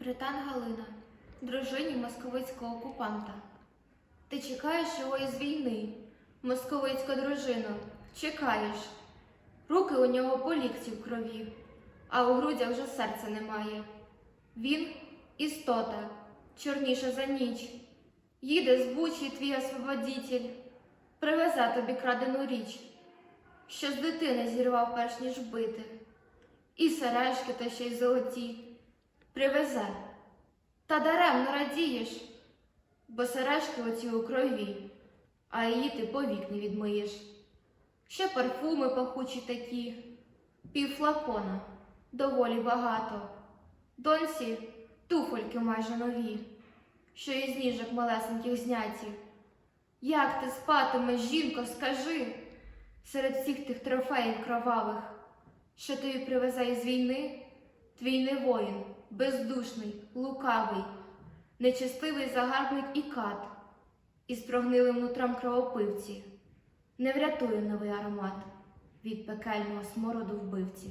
Британ Галина, дружині московицького окупанта. Ти чекаєш його із війни, московицька дружино, чекаєш. Руки у нього по лікті в крові, а у грудях вже серця немає. Він істота, чорніша за ніч. Їде з бучі твій освободітель, привезе тобі крадену річ, що з дитини зірвав перш ніж бити, і сережки та ще й золоті привезе. Та даремно радієш, бо сережки оці у крові, а її ти повік не відмиєш. Ще парфуми пахучі такі, пів флакона, доволі багато. Доньці туфельки майже нові, що із ніжок малесеньких зняті. Як ти спатимеш, жінко, скажи, серед всіх тих трофеїв кровавих, що тобі привезе із війни, твій не воїн, бездушний, лукавий, нечестивий загарбник і кат, із прогнилим нутром кровопивці, не врятує новий аромат від пекельного смороду вбивці.